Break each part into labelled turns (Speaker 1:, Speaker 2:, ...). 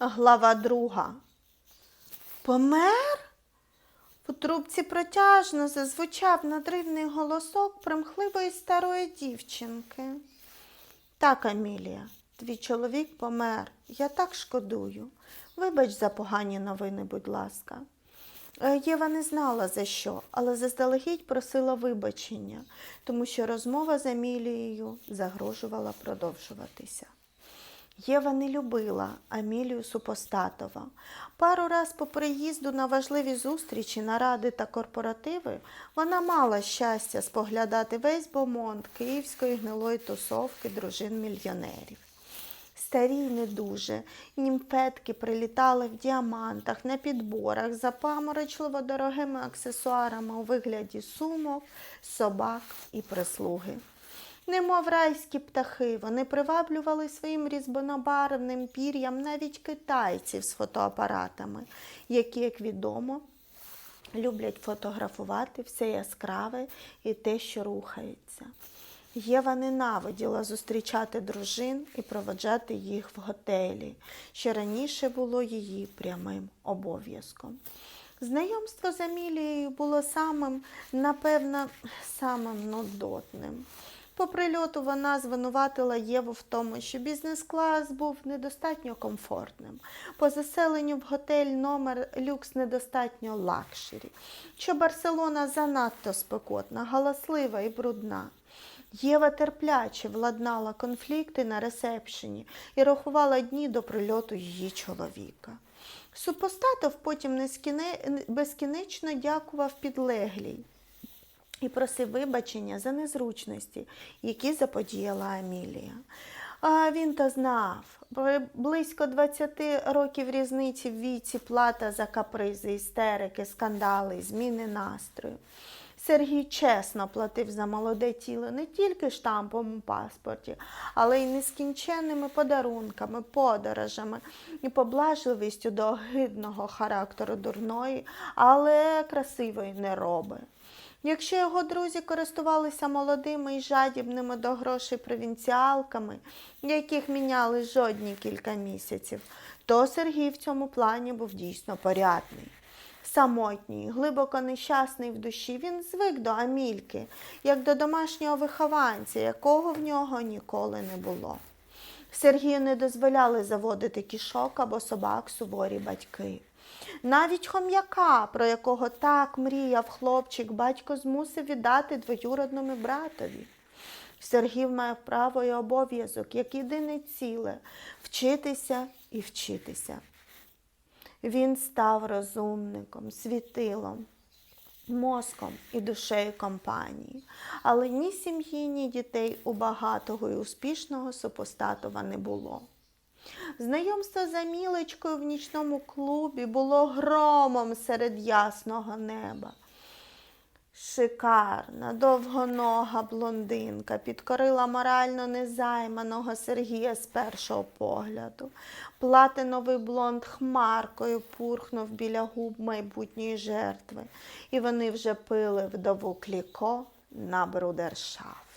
Speaker 1: Глава друга. Помер? У трубці протяжно зазвучав надривний голосок примхливої старої дівчинки. Так, Амілія, твій чоловік помер. Я так шкодую. Вибач за погані новини, будь ласка. Е, Єва не знала за що, але заздалегідь просила вибачення, тому що розмова з Амілією загрожувала продовжуватися. Єва не любила Амілію Супостатова. Пару раз по приїзду на важливі зустрічі, наради та корпоративи вона мала щастя споглядати весь бомонд київської гнилої тусовки дружин мільйонерів. Старі й не дуже, німфетки прилітали в діамантах, на підборах, запаморочливо дорогими аксесуарами у вигляді сумок, собак і прислуги. Немов райські птахи, вони приваблювали своїм різбонобарвним пір'ям навіть китайців з фотоапаратами, які, як відомо, люблять фотографувати все яскраве і те, що рухається. Єва ненавиділа зустрічати дружин і проводжати їх в готелі, що раніше було її прямим обов'язком. Знайомство з Амілією було самим, напевно, самим нудотним. По прильоту вона звинуватила Єву в тому, що бізнес-клас був недостатньо комфортним. По заселенню в готель номер люкс недостатньо лакшері, що Барселона занадто спекотна, галаслива і брудна. Єва терпляче владнала конфлікти на ресепшені і рахувала дні до прильоту її чоловіка. Супостатов потім безкінечно дякував підлеглій і просив вибачення за незручності, які заподіяла Амілія. А він то знав. Близько 20 років різниці в віці плата за капризи, істерики, скандали, зміни настрою. Сергій чесно платив за молоде тіло не тільки штампом у паспорті, але й нескінченними подарунками, подорожами і поблажливістю до огидного характеру дурної, але красивої нероби. Якщо його друзі користувалися молодими і жадібними до грошей провінціалками, яких міняли жодні кілька місяців, то Сергій в цьому плані був дійсно порядний. Самотній, глибоко нещасний в душі, він звик до Амільки, як до домашнього вихованця, якого в нього ніколи не було. Сергію не дозволяли заводити кішок або собак суворі батьки. Навіть хом'яка, про якого так мріяв хлопчик, батько змусив віддати двоюродному братові. Сергій має право і обов'язок, як єдине ціле вчитися і вчитися. Він став розумником, світилом, мозком і душею компанії. Але ні сім'ї, ні дітей у багатого і успішного супостатова не було. Знайомство з Амілечкою в нічному клубі було громом серед ясного неба. Шикарна, довгонога блондинка підкорила морально незайманого Сергія з першого погляду. Платиновий блонд хмаркою пурхнув біля губ майбутньої жертви, і вони вже пили вдову кліко на брудершафт.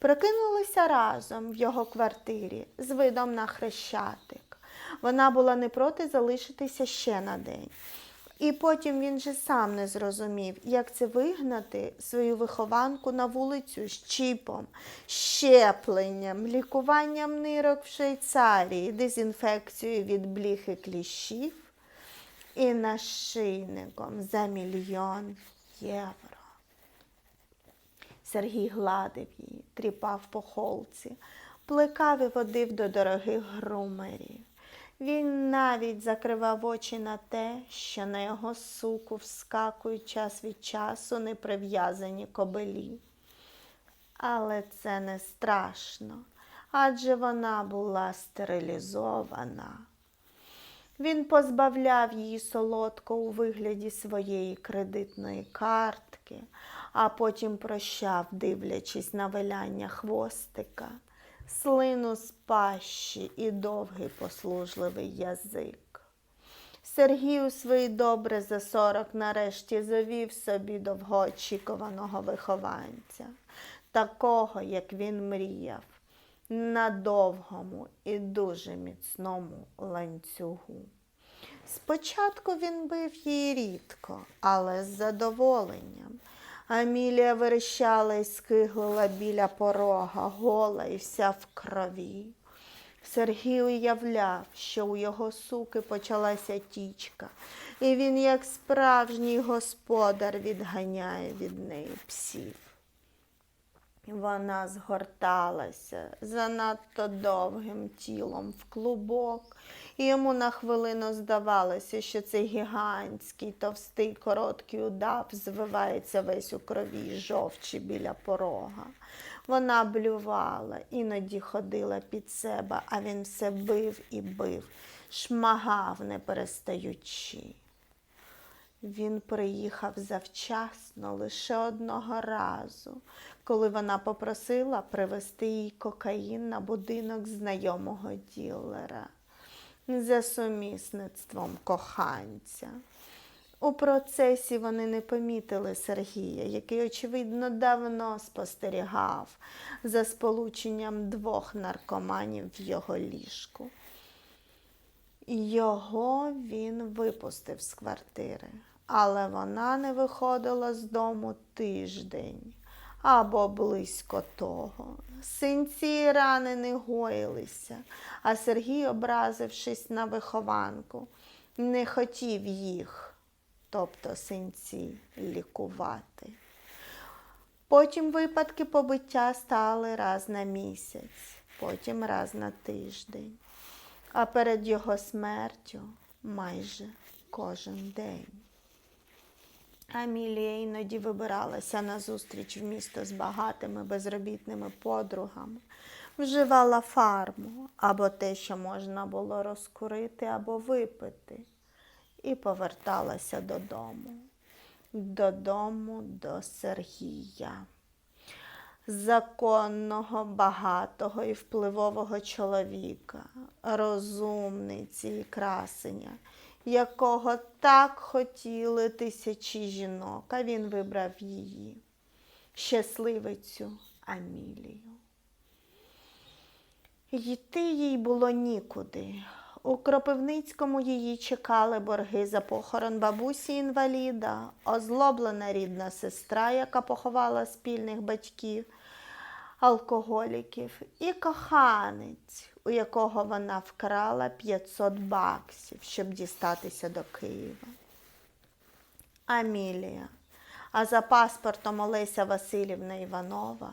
Speaker 1: Прокинулися разом в його квартирі з видом на хрещатик. Вона була не проти залишитися ще на день. І потім він же сам не зрозумів, як це вигнати свою вихованку на вулицю з чіпом, щепленням, лікуванням нирок в Швейцарії, дезінфекцією від бліхи кліщів і нашийником за мільйон євро. Сергій гладив її, тріпав по холці, плекав і водив до дорогих грумерів. Він навіть закривав очі на те, що на його суку вскакують час від часу неприв'язані кобелі. Але це не страшно, адже вона була стерилізована. Він позбавляв її солодко у вигляді своєї кредитної картки, а потім прощав, дивлячись на виляння хвостика, слину з пащі і довгий послужливий язик. Сергій у свої добре за сорок нарешті завів собі довгоочікуваного вихованця, такого, як він мріяв. на довгому і дуже міцному ланцюгу. Спочатку він бив її рідко, але з задоволенням. Амілія верещала і скиглила біля порога, гола і вся в крові. Сергій уявляв, що у його суки почалася тічка, і він, як справжній господар, відганяє від неї псів. Вона згорталася занадто довгим тілом в клубок, і йому на хвилину здавалося, що цей гігантський, товстий, короткий удав звивається весь у крові жовчі біля порога. Вона блювала, іноді ходила під себе, а він все бив і бив, шмагав, не перестаючи. Він приїхав завчасно лише одного разу, коли вона попросила привезти їй кокаїн на будинок знайомого ділера за сумісництвом коханця. У процесі вони не помітили Сергія, який, очевидно, давно спостерігав за сполученням двох наркоманів в його ліжку. Його він випустив з квартири, але вона не виходила з дому тиждень або близько того. Синці рани не гоїлися, а Сергій, образившись на вихованку, не хотів їх, тобто синці, лікувати. Потім випадки побиття стали раз на місяць, потім раз на тиждень, а перед його смертю майже кожен день. Амілія іноді вибиралася на зустріч в місто з багатими безробітними подругами, вживала фарму або те, що можна було розкурити або випити, і поверталася додому, додому до Сергія. Законного, багатого і впливового чоловіка, розумниці і красення, якого так хотіли тисячі жінок, а він вибрав її, щасливицю Амілію. Йти їй було нікуди. У Кропивницькому її чекали борги за похорон бабусі інваліда, озлоблена рідна сестра, яка поховала спільних батьків, алкоголіків, і коханець, у якого вона вкрала 500 баксів, щоб дістатися до Києва. Амілія, а за паспортом Олеся Васильівна Іванова,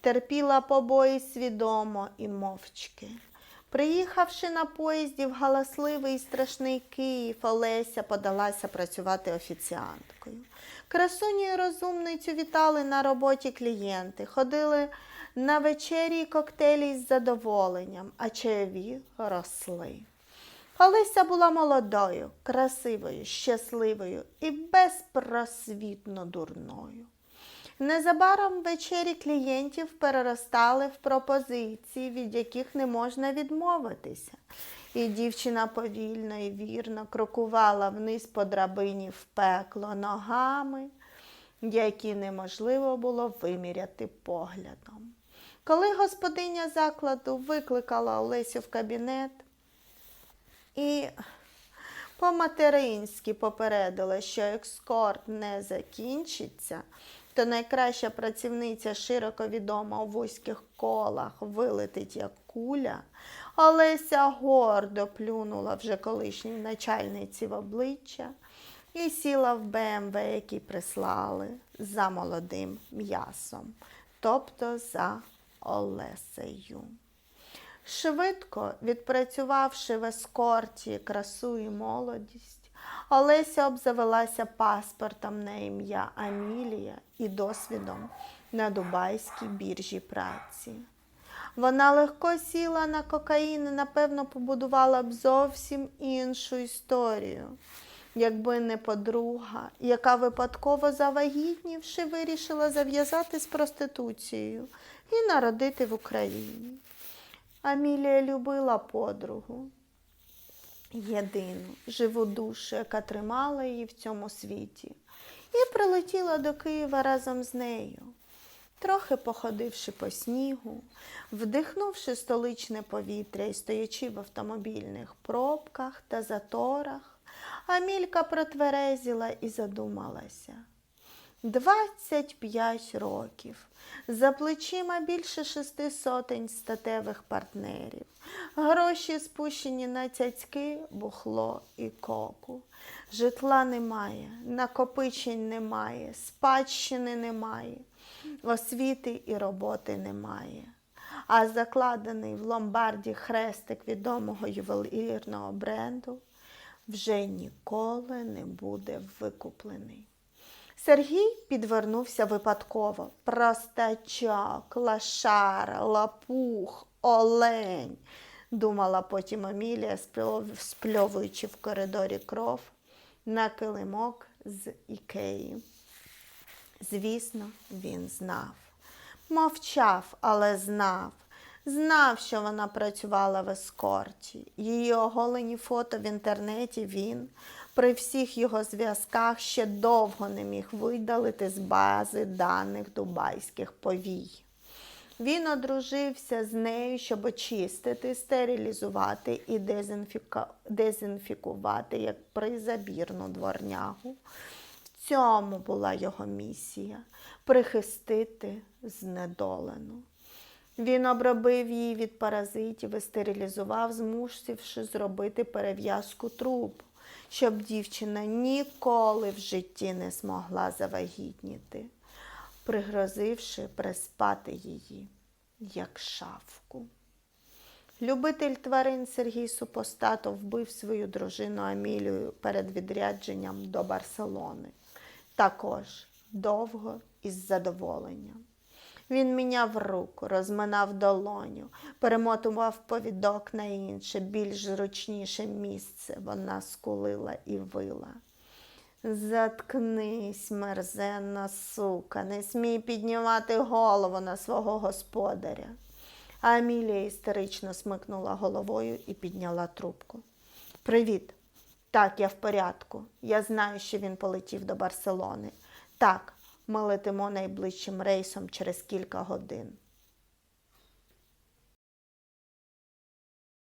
Speaker 1: терпіла побої свідомо і мовчки. Приїхавши на поїзді в галасливий і страшний Київ, Олеся подалася працювати офіціанткою. Красуню і розумницю вітали на роботі клієнти, ходили на вечері коктейлі з задоволенням, а чайові росли. Олеся була молодою, красивою, щасливою і безпросвітно дурною. Незабаром вечері клієнтів переростали в пропозиції, від яких не можна відмовитися. І дівчина повільно і вірно крокувала вниз по драбині в пекло ногами, які неможливо було виміряти поглядом. Коли господиня закладу викликала Олесю в кабінет і по-материнськи попередила, що екскорт не закінчиться, то найкраща працівниця, широко відома у вузьких колах, вилетить як куля, Олеся гордо плюнула вже колишній начальниці в обличчя і сіла в БМВ, який прислали за молодим м'ясом, тобто за Олесею. Швидко відпрацювавши в ескорті красу і молодість, Олеся обзавелася паспортом на ім'я Амілія і досвідом на Дубайській біржі праці. Вона легко сіла на кокаїн і, напевно, побудувала б зовсім іншу історію, якби не подруга, яка випадково завагітнівши, вирішила зав'язати з проституцією і народити в Україні. Амілія любила подругу, єдину живу душу, яка тримала її в цьому світі, і прилетіла до Києва разом з нею. Трохи походивши по снігу, вдихнувши столичне повітря і стоячи в автомобільних пробках та заторах, Амілька протверезіла і задумалася. 25 років, за плечима більше шести сотень статевих партнерів, гроші спущені на цяцьки, бухло і коку. Житла немає, накопичень немає, спадщини немає, освіти і роботи немає. А закладений в ломбарді хрестик відомого ювелірного бренду вже ніколи не буде викуплений. Сергій підвернувся випадково. Простачок, лашара, лапух, олень, думала потім Амілія, спльовуючи в коридорі кров на килимок з Ікеї. Звісно, він знав. Мовчав, але знав. Знав, що вона працювала в ескорті. Її оголені фото в інтернеті він при всіх його зв'язках ще довго не міг видалити з бази даних дубайських повій. Він одружився з нею, щоб очистити, стерилізувати і дезінфіка... дезінфікувати як призабірну дворнягу. В цьому була його місія прихистити знедолену. Він обробив її від паразитів і стерилізував, змусивши зробити перев'язку труб, щоб дівчина ніколи в житті не змогла завагітніти, пригрозивши приспати її, як шавку. Любитель тварин Сергій Супостатов вбив свою дружину Амілію перед відрядженням до Барселони. Також довго і з задоволенням. Він міняв руку, розминав долоню, перемотував повідок на інше, більш зручніше місце. Вона скулила і вила. Заткнись, мерзенна сука, не смій піднімати голову на свого господаря. Амілія істерично смикнула головою і підняла трубку. Привіт. Так, я в порядку. Я знаю, що він полетів до Барселони. Так, ми летимо найближчим рейсом через кілька годин.